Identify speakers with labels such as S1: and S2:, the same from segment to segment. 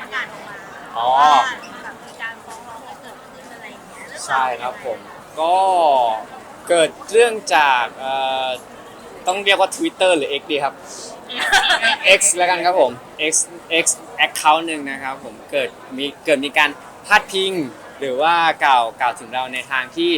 S1: ประกาศออกมา
S2: อ๋อ
S1: ว่าแบบมีการฟ้องร้องกันเกิดขึ้นอะไรอย่างเงี้ยเองาว
S2: ใช่ครับผม ก็เกิดเรื่องจากเอ่อต้องเรียกว่า Twitter หรือ X ดีครับ X แล้วกันครับผม X X account หนึ่งนะครับผมเกิดมีเกิดมีการพาดพิง หรือว่ากล่าวกล่าวถึงเราในทางที่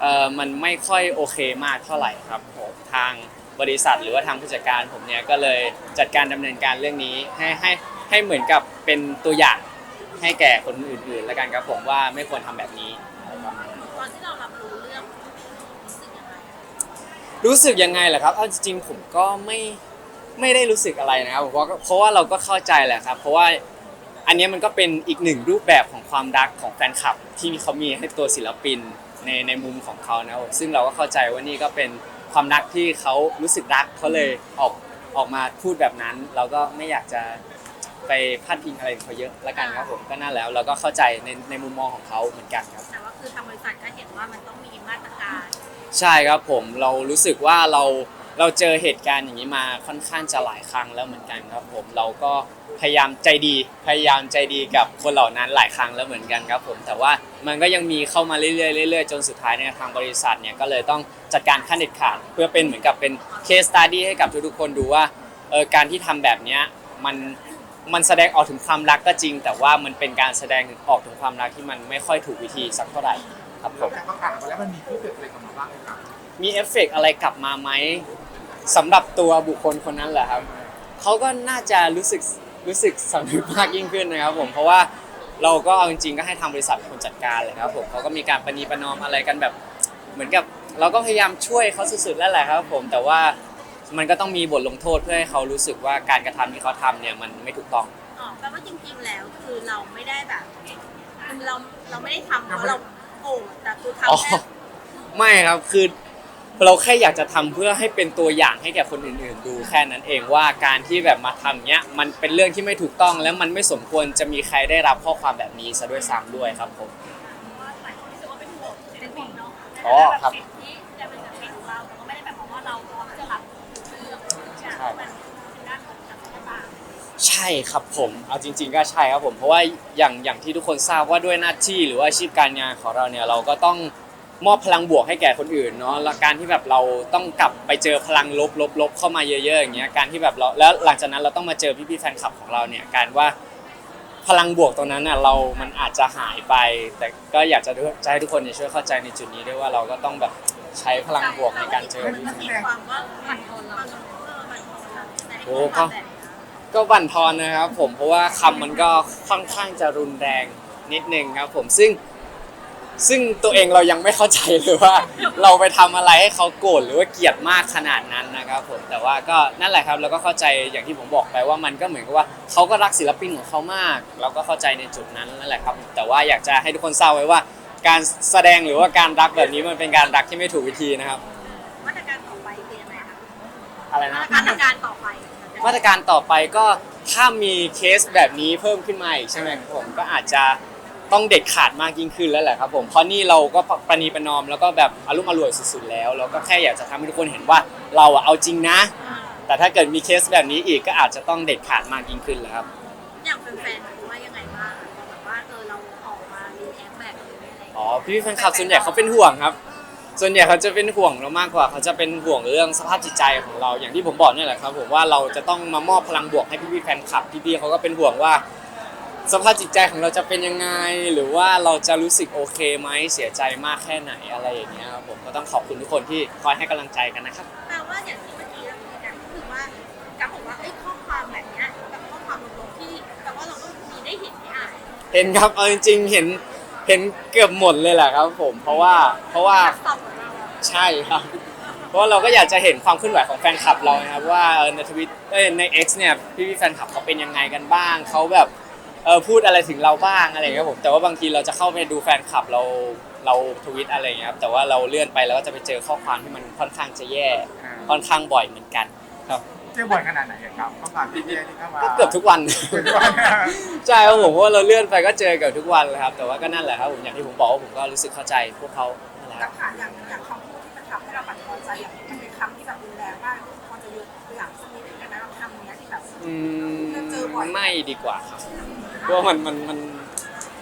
S2: เอ่อมันไม่ค่อยโอเคมากเท่าไหร่ครับผมทางบริษัทหรือว่าทางผู้จัดการผมเนี่ยก็เลยจัดการดำเนินการเรื่องนี้ให้ให้ ให้เหมือนกับเป็นตัวอย่างให้แก่คนอื่นๆ แล้วกันครับผมว่าไม่ควรทำแบบนี้
S1: ตอนที่เรารับรู้เรื่องรู้สึกยังไง
S2: รู้สึกยังไงล่ะครับเอาจริงๆผมก็ไม่ไม่ได้รู้สึกอะไรนะครับเพราะเพราะว่าเราก็เข้าใจแหละครับ เพราะว่าอันเนี้ยมันก็เป็นอีกหนึ่งรูปแบบของความรักของแฟนคลับ ที่เขามีให้ตัวศิลปินในในมุมของเขานะครับซึ่งเราก็เข้าใจว่านี่ก็เป็นความรักที่เขารู้สึกรักเขาเลยออกออกมาพูดแบบนั้น เราก็ไม่อยากจะ ไปพาดพิงอะไรเขาเยอะละกันครับผมก็น่าแล้วเราก็เข้าใจในในมุมมองของเขาเหมือนกันครับ
S1: แต่ว่าคือทางบริษัทก็เห็นว่ามันต้องมีมาตรการ
S2: ใช่ครับผมเรารู้สึกว่าเราเราเจอเหตุการณ์อย่างนี้มาค่อนข้างจะหลายครั้งแล้วเหมือนกันครับผมเราก็พยายามใจดีพยายามใจดีกับคนเหล่านั้นหลายครั้งแล้วเหมือนกันครับผมแต่ว่ามันก็ยังมีเข้ามาเรื่อยๆเรื่อยๆจนสุดท้ายเนี่ยทางบริษัทเนี่ยก็เลยต้องจัดการขั้นเด็ดขาดเพื่อเป็นเหมือนกับเป็นเคสตัดดี้ให้กับทุกๆคนดูว่าเออการที่ทำแบบเนี้ยมัน มันแสดงออกถึงความรักก็จริง แต่ว่ามันเป็นการแสดงออกถึงความรักที่มันไม่ค่อยถูกวิธีสักเท่าไหร่ครับผม
S3: แต่ประกาศออกมาแล้วมันมีที่เกิดอะไรกับมาบ้างไหมครับ
S2: มีเอฟเฟกต์อะไรกลับมาไหมสำหรับตัวบุคคลคนนั้นแหละครับเขาก็น่าจะรู้สึกรู้สึกสำนึกมากยิ่งขึ้นนะครับผมเพราะว่าเราก็เอาจริงๆก็ให้ทางบริษัทเป็นคนจัดการเลยครับผมเขาก็มีการประนีประนอมอะไรกันแบบ เหมือนกับเราก็พยายามช่วยเขาสุดๆแล้วแหละครับผมแต่ว่า มันก็ต้องมีบทลงโทษเพื่อให้เขารู้สึกว่าการกระทำที่เขาทำเนี่ยมันไม่ถูกต้อง
S1: อ๋อแปลว่าจริงๆแล้วคือเราไม่ได้แบบคือเราเราไม่ได้ทำเพราะเราโกรธแต่คือทำ
S2: อ๋อ
S1: แค่
S2: ไม่ครับคือเราแค่อยากจะทำเพื่อให้เป็นตัวอย่างให้แก่คนอื่นๆ ดูแค่นั้นเองว่าการที่แบบมาทำเนี้ยมันเป็นเรื่องที่ไม่ถูกต้อง และมันไม่สมควรจะมีใครได้รับข้อความแบบนี้ซะด้วยซ้ำด้วยครับผม
S1: ว่าหลายคนรู้สึกว่าเป็นห่วงเป็นห่วงเนาะ
S2: อ๋อครับ
S1: สิทธิจะเป็นสิทธิ
S2: ใช่ครับผม เอาจริง ๆ ก็ใช่ครับผม เพราะว่าอย่างอย่างที่ทุกคนทราบว่าด้วยหน้าที่หรือว่าอาชีพการงานของเราเนี่ยเราก็ต้องมอบพลังบวกให้แก่คนอื่นเนาะ แล้วการที่แบบเราต้องกลับไปเจอพลังลบลบลบเข้ามาเยอะ ๆ อย่างเงี้ย การที่แบบเราแล้วหลังจากนั้นเราต้องมาเจอพี่ๆแฟนคลับของเราเนี่ยการว่าพลังบวกตรงนั้นน่ะเรา มันอาจจะหายไป แต่ก็อยากจะจะให้ทุกคนเนี่ยช่วยเข้าใจในจุดนี้ด้วยว่าเราก็ต้องแบบใช้พลังบวกในการเจอพี่
S1: มันมีความว่าบั่นทอนเราเออบั่นทอนเราแต่ในความแบบ
S2: ก็บั่นทอนนะครับผมเพราะว่าคำมันก็ค่อนข้างจะรุนแรงนิดนึงครับผมซึ่ง ซึ่งตัวเองเรายังไม่เข้าใจเลยว่า เราไปทำอะไรให้เขาโกรธหรือว่าเกลียดมากขนาดนั้นนะครับผมแต่ว่าก็นั่นแหละครับเราก็เข้าใจอย่างที่ผมบอกไปว่ามันก็เหมือนกับว่าเขาก็รักศิลปินของเขามาก เราก็เข้าใจในจุดนั้นนั่นแหละครับ แต่ว่าอยากจะให้ทุกคนทราบไว้ว่า การแสดงหรือว่าการรักแบบนี้มันเป็นการรักที่ไม่ถูกวิธีนะครับ
S1: มาตรการต่อไปคือยังไงคะ
S2: อะไร
S1: มา
S2: นะ
S1: ตรการการต่อไป
S2: มาตรการต่อไปก็ถ้ามีเคสแบบนี้เพิ่มขึ้นมาอีกใช่ไหมครับผมก็อาจจะต้องเด็ดขาดมากยิ่งขึ้นแล้วแหละครับผมเพราะนี่เราก็ประนีประนอมแล้วก็แบบอารมณ์อร่วยสุดๆแล้วเราก็แค่อยากจะทำให้ทุกคนเห็นว่าเราอะเอาจริงนะ แต่ถ้าเกิดมีเคสแบบนี้อีกก็อาจจะต้องเด็ดขาดมากยิ่งขึ้นแล้วครับ
S1: อย่างแฟนๆรู้ว่ายังไงบ้างแบบว่าเออเราออกมารีแอคแบบนี้อะไรอย่าง
S2: อ๋อ
S1: เงี้ย
S2: พี่แฟนคลับส่วนใหญ่เขาเป็นห่วงครับ ส่วนใหญ่เขาจะเป็นห่วงเรามากกว่า เขาจะเป็นห่วงเรื่องสภาพจิตใจของเราอย่างที่ผมบอกเนี่ยแหละครับผมว่าเราจะต้องมามอบพลังบวกให้พี่ๆแฟนคลับพี่ๆเขาก็เป็นห่วงว่า สภาพจิตใจของเราจะเป็นยังไง หรือว่าเราจะรู้สึกโอเคไหมเสียใจมากแค่ไหนอะไรอย่างเงี้ยครับผมก็ต้องขอบคุณทุกคนที่คอยให้กำลังใจกันนะครับ
S1: แปลว่าอย่างที่เมื่อกี้เราคุยกันก็คือว่ากับบอกว่าเอ้ยข้อความแบบเนี้ยแบบข้อความลบๆที่แปลว่าเราก็มีได้เห็นได้อ่าน
S2: เห็นครับเอาจริงๆเห็น เห็นเกือบหมดเลยแหละครับ ผมเพราะว่าเพราะว่าใช่ครับ เพราะว่าเราก็อยากจะเห็นความเคลื่อนไหวของแฟนคลับเรานะครับว่าในทวิตเอ้ยใน X เนี่ยพี่พี่แฟนคลับเขาเป็นยังไงกันบ้างเขาแบบเออพูดอะไรถึงเราบ้างอะไรเงี้ยครับผมแต่ว่าบางทีเราจะเข้าไปดูแฟนคลับเราเราทวิตอะไรอย่างเงี้ยครับแต่ว่าเราเลื่อนไปแล้วก็จะไปเจอข้อความที่มันค่อนข้างจะแย่ค่อนข้างบ่อยเหมือนกันครับ
S3: เจ้าบ่อยขนาดไหนอะครับข้อความที่เรียกที่เข้ามา
S2: ก็เกือบทุกวัน
S3: เกือบทุกวัน
S2: ใช่ครับผมเพราะว่าเราเลื่อนไปก็เจอเกือบทุกวันเลยครับ แต่ว่าก็นั่นแหละครับผมอย่างที่ผมบอกว่าผมก็รู้สึกเข้าใจพวกเขานั่นแหละค
S4: หลั
S2: รับ
S4: กฐานอย่างอย่างคำพูดที่มันทำให้เราบั่นทอนใจอย่างมันเป็นคำที่แบบรุนแรงมากพอจะยกตัวอย่างสักนิดหนึงได้ไหมเราทำอย่างเนี้ยที่แบบ
S2: อืมไม่ดีกว่าครับ
S4: เเพ
S2: ราะว่ามันมันมัน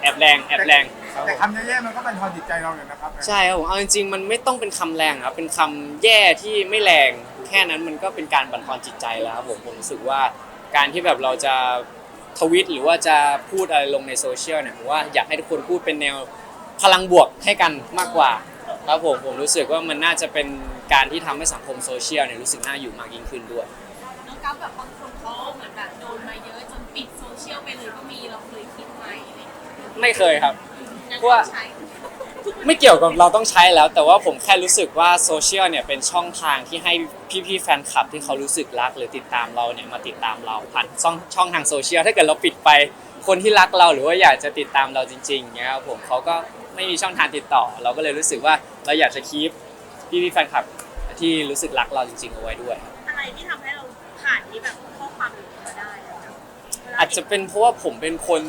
S2: แอบแรงแอบแรงครับผ
S3: แต่
S2: ม
S3: คำแย่ๆมันก็เป็นทอนจิตใจเราอยู่นะครับ
S2: ใช่ครับผมเอาจริงๆมันไม่ต้องเป็นคำแรงครับเป็นคำแย่ที่ไม่แรง แค่นั้นมันก็เป็นการบั่นทอนจิตใจแล้วครับผมผมรู้สึกว่าการที่แบบเราจะทวิตหรือว่าจะพูดอะไรลงในโซเชียลเนี่ยผมว่าอยากให้ทุกคนพูดเป็นแนวพลังบวกให้กันมากกว่าครับผมผมรู้สึกว่ามันน่าจะเป็นการที่ทำให้สังคมโซเชียลเนี่ยรู้สึกน่าอยู่มากยิ่งขึ้นด้วย
S1: น้องกัฟแบบบางคนเขาเหมือนแบบโดนมาเยอะจนปิดโซเชียลไปเลยก็มีเราเคยคิดไหมอะไรอย่างเงี้ย
S2: ไม่เคยครับ
S1: ยัง
S2: เพราะว่า
S1: ใช้
S2: ไม่เกี่ยวกับเราต้องใช้แล้ว แต่ว่าผมแค่รู้สึกว่าโซเชียลเนี่ยเป็นช่องทางที่ให้พี่ๆแฟนคลับที่เขารู้สึกรักหรือติดตามเราเนี่ยมาติดตามเราผ่านช่องช่องทางโซเชียลถ้าเกิดเราปิดไปคนที่รักเราหรือว่าอยากจะติดตามเราจริงๆเนี่ยครับผมเขาก็ไม่มีช่องทางติดต่อ เราก็เลยรู้สึกว่าเราอยากจะคีปพี่ๆแฟนคลับที่รู้สึกรักเราจริงๆเอาไว้ด้วยครับ
S1: อะไรที่ทำให้เราผ่านที่แบบข้อความแบบนี้มาได้อะครับวล
S2: อาจจะเป็นเพราะว่าผมเป็นคน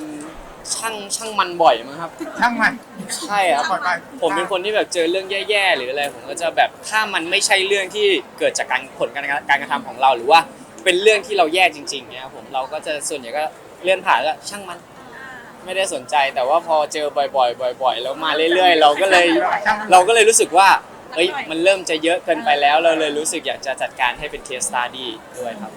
S2: ช่างช่างมันบ่อยมั้งครับ
S3: ช่างมัน
S2: ใช่ครับ
S3: ปล่อยไป
S2: ผมเป็นคนที่แบบเจอเรื่องแย่ๆ หรืออะไรผมก็จะแบบถ้ามันไม่ใช่เรื่องที่เกิดจากการผลการการกระทำของเราหรือว่า เป็นเรื่องที่เราแย่จริงๆเนี่ยครับผมเราก็จะส่วนใหญ่ก็เลื่อนผ่านแล้วช่างมัน
S1: อ่า
S2: ไม่ได้สนใจแต่ว่าพอเจอบ่อยๆ บ่อย ๆ แล้วมาเรื่อยๆ เราก็เลย
S3: ช่างมัน
S2: เราก็เลยรู้สึกว่าเอ้ยมันเริ่มจะเยอะเกินไปแล้วเราเลยรู้สึกอยากจะจัดการให้เป็นเคสตาดี้ด้วยครับ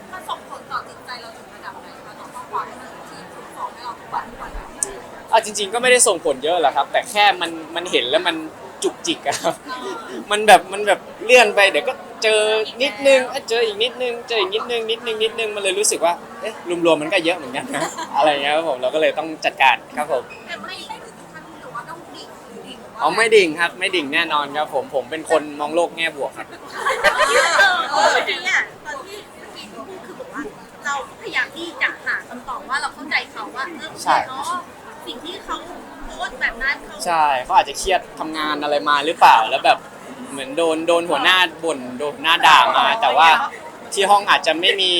S4: เอา
S2: จริง ๆ ก็ไม่ได้ส่งผลเยอะหรอกครับ แต่แค่มันมันเห็นแล้วมันจุกจิกอะครับ มันแบบมันแบบเลื่อนไปเดี๋ยวก็เจอนิดนึงเอ้ยเจออีกนิดนึงเจออีกนิดนึงนิดนึงนิดนึงมันเลยรู้สึกว่าเอ๊ะรวมๆมันก็เยอะเหมือนกันนะอะไรเงี้ยครับผมเราก็เลยต้องจัดการครับผม
S4: แต่ไม่ได้ถึงขั้นหรือว่าต้องดิ่งหรือดิ่งหรือว่า
S2: เอาไม่ดิ่งครับไม่ดิ่งแน่นอนครับผมผมเป็นคนมองโลกแง่บวกครับ
S1: เออจริงอะตอนที่เมื่อกี้ที่พูดคือบอกว่า เราก็พยายามที่จะหาคำตอบว่าเราเข้าใจเขาว่าเออ
S2: ใช่
S1: เนาะ สิ่งที่เขาโพสต์แบบนั้นเขา
S2: ใช่เขาอาจจะเครียดทำงานอะไรมาหรือเปล่า แล้วแบบเหมือนโดนโดนหัวหน้าบ่นโดนหัวหน้าด่ามา แต่ว่าที่ห้องอาจจะไม่มี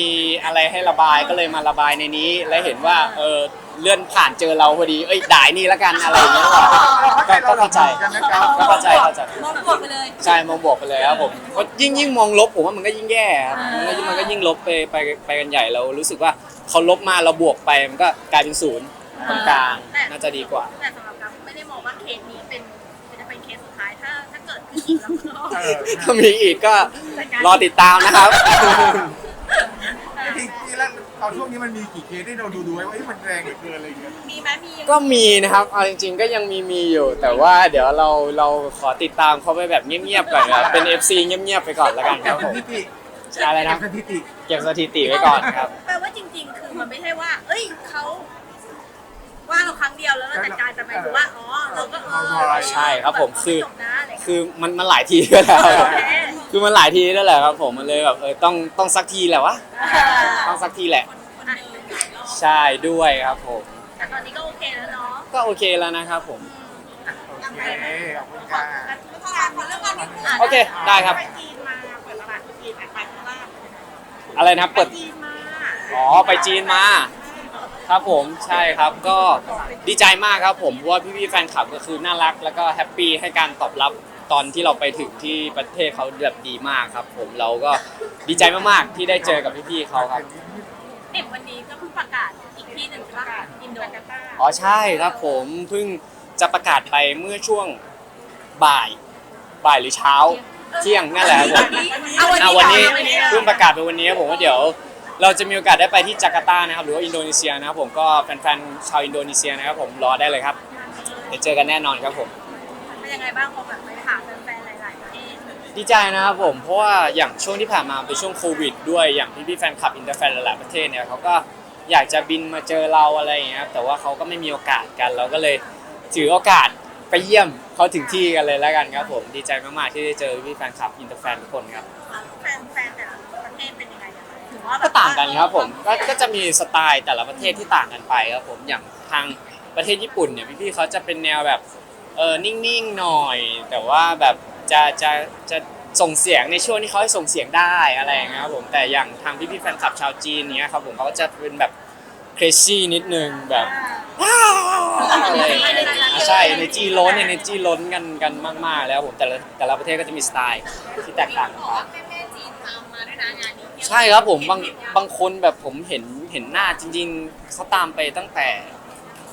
S2: อะไรให้ระบายก็เลยมาระบายในนี้ และเห็นว่าเออเลื่อนผ่านเจอเราพอดีเอ้ยด่ายนี่แล้วกันอะไรอย่างเงี้ยก็ก็เข้าใจ
S3: กันนะครับ
S2: ก็เข้าใจเข้าใจ
S4: มองบวกไปเลย
S2: ใช่มองบวกไปเลยครับผมเพราะยิ่งยิ่งมองลบผมว่ามันก็ยิ่งแย่ครับมันก็ยิ่งมันก็ยิ่งลบไปไปไปกันใหญ่เรารู้สึกว่าเขาลบมาเราบวกไปมันก็กลายเป็นศูนย์ ตรงกลางน่าจะดีกว่า
S1: แต่สำหรับกัฟไม่ได้มองว่าเคสนี้เป็นจะเป็นเคสสุดท้ายถ้าถ้าเกิดขึ้นอีกแล้วก็
S3: เออ
S2: ถ้ามีอีกก็รอติดตามนะครับ
S3: จริงๆแล้วตอนช่วงนี้มันมีกี่เคสที่เราดูดูไว้ว่าเอ้ยมันแรงเหลือเกินอะไรอย่างเงี้ย
S1: มีไหมมี
S2: ก็มีนะครับเอาจริง ๆ ก็ยังมีมีอยู่ แต่ว่าเดี๋ยวเราเราขอติดตามเขาไปแบบเงียบๆก่อนครับเป็น FC เงียบๆไปก่อนแล้วกันค
S3: เก็
S2: รั
S3: บบส
S2: ผม
S3: ถิติ
S2: อะไรนะ
S3: เก็บสถิติ
S2: เก็บสถิติไว้ก่อนครับ
S1: แปลว่าจริง ๆ คือมันไม่ใช่ว่า เอ้ยเขา ว่าเราครั้งเดียวแล้วเราจัดการแต่หมายถึงว่าอ๋อเราก็เออ
S2: ใช่ครับผมคือ
S1: จบนะอะไรอย่างเงี้ย
S2: คือมันมันหลายทีก็แล้ว
S1: โอเค
S2: คือมันหลายทีแล้วแหละครับผมมันเลยแบบเออต้องต้องสักทีแหละวะต้องสักทีแหละ
S1: อะ
S2: ใช่ด้วยครับผม
S1: แต่ตอนนี้ก็โอเคแล้วเนาะ
S2: ก็โอเคแล้วนะครับผม
S3: โอเคขอบคุณค่ะ
S4: ขอเรื่องงานนิดนึง
S2: โอเคได้ครับ
S1: ไปจีนมาเปิดตลาดจีนไปข้างล่าง
S2: อะไรนะครับเปิด
S1: จีนมา
S2: อ๋อไปจีนมา ครับผมใช่ครับก็ดีใจมากครับผมเพราะว่าพี่ๆแฟนคลับก็คือน่ารัก แล้วก็แฮปปี้ให้การตอบรับตอนที่เราไปถึงที่ประเทศเขาแบบดีมากครับ ผมเราก็ดีใจมากๆที่ได้เจอกับพี่ๆเขาครับ
S1: เห็นวันนี้ก็เพิ่งประกาศอีกที่หนึ่งใช่ปะอินโดนีเซีย
S2: อ๋อใช่ครับผมเพิ่งจะประกาศไปเมื่อช่วงบ่ายบ่ายหรือเช้า เที่ยงนั่นแหละครับผม
S1: เอาวัน
S2: อะ
S1: นี้
S2: วันนี้
S1: ก่อ
S2: เพิ่งประกาศไปวันนี้ครับผมว่าเดี๋ยว เราจะมีโอกาสได้ไปที่จาการ์ตานะครับหรือว่าอินโดนีเซียนะครับผมก็แฟนๆชาวอินโดนีเซียนะครับผมรอได้เลยครับเดี๋ยวเจอกันแน่นอนครับผม
S1: เป็นยังไงบ้างพอแบบไปหาแฟนๆหลายๆประเทศ
S2: ดีใจนะครับผมเพราะว่าอย่างช่วงที่ผ่านมาเป็นช่วงโควิด ด้วยอย่างพี่ๆแฟนคลับอินเตอร์แฟนหลายๆประเทศเนี่ยเขาก็อยากจะบินมาเจอเราอะไรอย่างเงี้ยครับแต่ว่าเขาก็ไม่มีโอกาสกันเราก็เลยถือโอกาสไปเยี่ยมเขาถึงที่กันเลยแล้วกันครับผมดีใจมากๆที่ได้เจอพี่ๆแฟนคลับอินเตอร์แฟนทุกคนครับ
S1: ว่าแบบ
S2: ก็ต่างกันครับผมก็ก็จะมีสไตล์แต่ละประเทศที่ต่างกันไปครับผมอย่างทางประเทศญี่ปุ่นเนี่ยพี่ๆเขาจะเป็นแนวแบบเออนิ่งๆหน่อย แต่ว่าแบบจะจะจะส่งเสียงในช่วงที่เขาให้ส่งเสียงได้อะไรอย่างเงี้ยครับผมแต่อย่างทางพี่ๆแฟนคลับชาวจีนเนี้ยครับผมเขาก็จะเป็นแบบ crazy นิดนึงแบบอะไรอย่างเงี้ยอะใช่ energy ล้น energy ล้นกันกันมากๆแล้วผมแต่ละแต่ละประเทศก็จะมีสไตล์ที่แตกต่างกัน
S1: บอก
S2: ไป
S1: ว่าแม่ๆจีนตามมาด้วยนะงานนี้
S2: ใช่ครับผมบางบางคนแบบผมเห็นเห็นหน้าจริงๆเขาตามไปตั้งแต่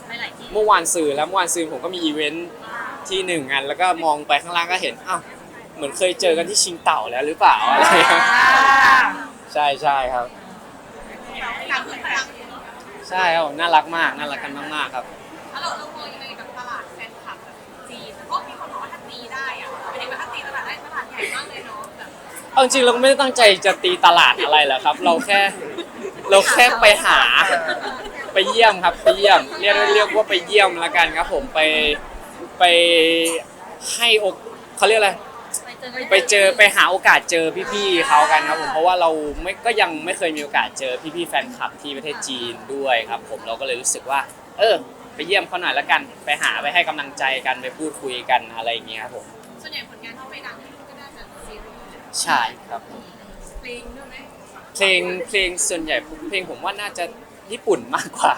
S1: ไปหลายที่
S2: เมื่อวานสื่อแล้วเมื่อวานสื่อผมก็มีอีเวนท์ที่หนึ่งอันแล้วก็มองไปข้างล่างก็เห็นอ้าวเหมือนเคยเจอกันที่ชิงเต่าแล้วหรือเปล่าอะไรอย่างเงี้ยใช่ใช่ครับ
S1: ต่างคนต่าง
S2: ใช่ครับผมน่ารักมากน่ารักกันมากๆครับ
S1: เอาจริ
S2: งๆเราก็ไม่ได้ตั้งใจจะตีตลาดอะไรหรอกครับ เราแค่เราแค่ไปหา ไปเยี่ยมครับไปเยี่ยมเรียกเรียกว่าไปเยี่ยมล้วกันครับ ผมไปไปให้โอกเขาเรียกอะไรไปเจอไปหาโอกาสเจอพี่ๆเขากันครับผมเพราะว่าเราไม่ก็ยังไม่เคยมีโอกาสเจอพี่ๆแฟนคลับที่ประเทศจีนด้วยครับ ผมเราก็เลยรู้สึกว่า เออ ไปเยี่ยมเขาหน่อยละกัน ไปหาไปให้กำลังใจกันไปพูดคุยกันอะไรอย่างเงี้ยครับผม
S1: ส่วนใหญ่ผลงานที่ไปดัง
S2: ใช่ครับผม
S1: เพลงด้วยไหม
S2: เพลงเพลงส่วนใหญ่เพลงผมว่าน่าจะญี่ปุ่นมากกว่า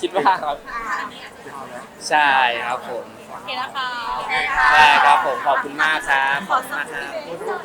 S2: คิดว่าครับ
S1: อันนี้อาจจะ
S2: ใช่ครับผม
S1: โอเคแล้วค่ะ
S2: ได้ครับผมขอบคุณมากครับขอบคุณมากครับ
S1: ครับครับ